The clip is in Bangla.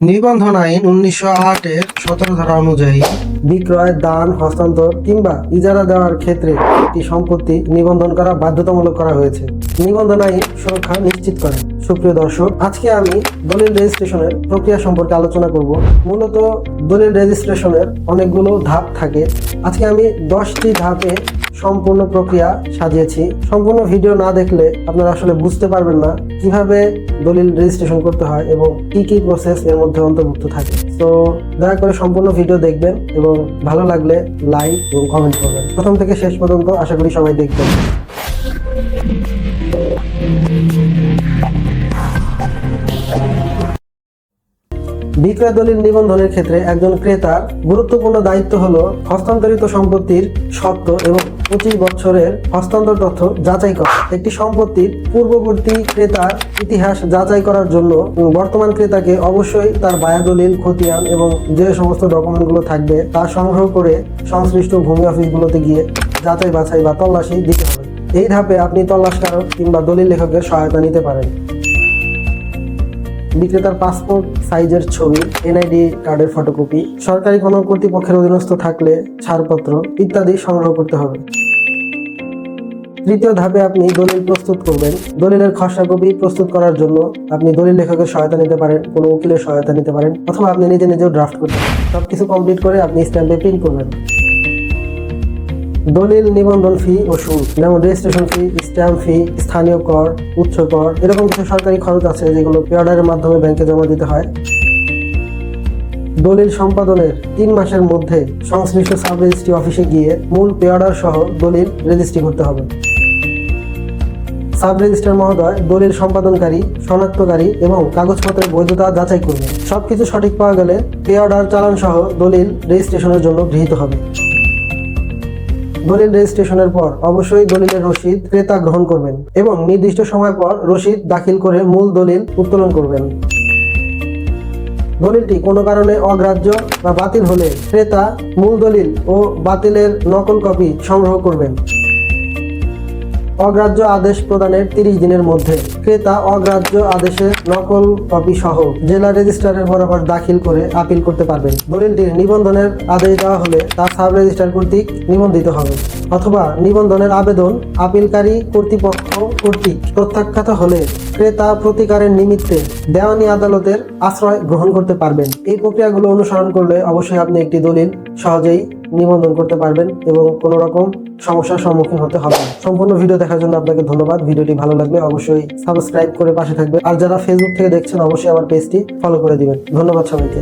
নিবন্ধন আইন উনিশশো আটের সতেরো ধারা অনুযায়ী বিক্রয়, দান, হস্তান্তর কিংবা ইজারা দেওয়ার ক্ষেত্রে একটি সম্পত্তি নিবন্ধন করা বাধ্যতামূলক করা হয়েছে। নিবন্ধন আইন সুরক্ষা নিশ্চিত করে সুপ্রিয় দর্শক, আজকে আমি দলিল রেজিস্ট্রেশনের প্রক্রিয়া সম্পর্কে আলোচনা করব। মূলত দলিল রেজিস্ট্রেশনের অনেকগুলো ধাপ থাকে। আজকে আমি দশটি ধাপে সম্পূর্ণ প্রক্রিয়া সাজিয়েছি। সম্পূর্ণ ভিডিও না দেখলে আপনারা আসলে বুঝতে পারবেন না কীভাবে দলিল রেজিস্ট্রেশন করতে হয় এবং কি কি প্রসেস এর মধ্যে অন্তর্ভুক্ত থাকে। তো দয়া করে সম্পূর্ণ ভিডিও দেখবেন এবং ভালো লাগলে লাইক এবং কমেন্ট করবেন। প্রথম থেকে শেষ পর্যন্ত আশা করি সবাই দেখবেন। বিক্রয় দলিল নিবন্ধনের ক্ষেত্রে একজন ক্রেতার গুরুত্বপূর্ণ দায়িত্ব হল হস্তান্তরিত সম্পত্তির সত্ত্ব এবং পঁচিশ বছরের হস্তান্তর তথ্য যাচাই করা। একটি সম্পত্তির পূর্ববর্তী ক্রেতার ইতিহাস যাচাই করার জন্য বর্তমান ক্রেতাকে অবশ্যই তার বায়া দলিল, খতিয়ান এবং যে সমস্ত ডকুমেন্টগুলো থাকবে তা সংগ্রহ করে সংশ্লিষ্ট ভূমি অফিসগুলোতে গিয়ে যাচাই বাছাই বা তল্লাশি দিতে হবে। এই ধাপে আপনি তল্লাশকারক কিংবা দলিল লেখকের সহায়তা নিতে পারেন। বিক্রেতার পাসপোর্ট সাইজের ছবি এনআইডি কার্ডের ফটোকপি সরকারি কোনো কর্তৃপক্ষের অধীনস্থ থাকলে ছাড়পত্র ইত্যাদি সংগ্রহ করতে হবে। তৃতীয় ধাপে আপনি দলিল প্রস্তুত করবেন। দলিলের খসড়া কপি প্রস্তুত করার জন্য আপনি দলিল লেখকের সহায়তা নিতে পারেন, কোনো উকিলের সহায়তা নিতে পারেন, অথবা আপনি নিজে নিজেও ড্রাফট করতে পারেন। সবকিছু কমপ্লিট করে আপনি স্ট্যাম্পে প্রিন্ট করবেন। দলিল, নিবন্ধন ফি ও সুদ, যেমন রেজিস্ট্রেশন ফি স্ট্যাম্প ফি স্থানীয় কর, উচ্চ কর, এরকম কিছু সরকারি খরচ আছে যেগুলো পে অর্ডারের মাধ্যমে ব্যাংকে জমা দিতে হয়। দলিল সম্পাদনের তিন মাসের মধ্যে সংশ্লিষ্ট সাব রেজিস্ট্রি অফিসে গিয়ে মূল পে অর্ডার সহ দলিল রেজিস্ট্রি করতে হবে। সাব রেজিস্ট্রার মহোদয় দলিল সম্পাদনকারী, শনাক্তকারী এবং কাগজপত্রের বৈধতা যাচাই করবে সবকিছু সঠিক পাওয়া গেলে পে অর্ডার চালান সহ দলিল রেজিস্ট্রেশনের জন্য গৃহীত হবে। দলিল রেজিস্ট্রেশনের পর অবশ্যই দলিলের রসিদ ক্রেতা গ্রহণ করবেন এবং নির্দিষ্ট সময় পর রসিদ দাখিল করে মূল দলিল উত্তোলন করবেন। দলিলটি কোনো কারণে অগ্রাহ্য বা বাতিল হলে ক্রেতা মূল দলিল ও বাতিলের নকল কপি সংগ্রহ করবেন। অগ্রাহ্য আদেশ প্রদানের তিরিশ দিনের মধ্যে। ক্রেতা অগ্রাহ্য আদেশের নকল কপি সহ জেলা রেজিস্ট্রারের বরাবর দাখিল করে আপিল করতে পারবেন। দলিলটির নিবন্ধনের আদেশ দেওয়া হলে তা সাব রেজিস্ট্রার কর্তৃক নিবন্ধিত হবে অথবা নিবন্ধনের আবেদন আপিলকারী কর্তৃপক্ষ কর্তৃক প্রত্যাখ্যাত হলে ক্রেতা প্রতিকারের নিমিত্তে দেওয়ানি আদালতের আশ্রয় গ্রহণ করতে পারবেন। এই প্রক্রিয়াগুলো অনুসরণ করলে অবশ্যই আপনি একটি দলিল সহজেই নিবন্ধন করতে পারবেন এবং কোনো রকম সমস্যার সম্মুখীন হতে হবে। সম্পূর্ণ ভিডিও দেখার জন্য আপনাকে ধন্যবাদ। ভিডিওটি ভালো লাগলে অবশ্যই সাবস্ক্রাইব করে পাশে থাকবেন। আর যারা ফেসবুক থেকে দেখছেন, অবশ্যই আমার পেজটি ফলো করে দিবেন। ধন্যবাদ সবাইকে।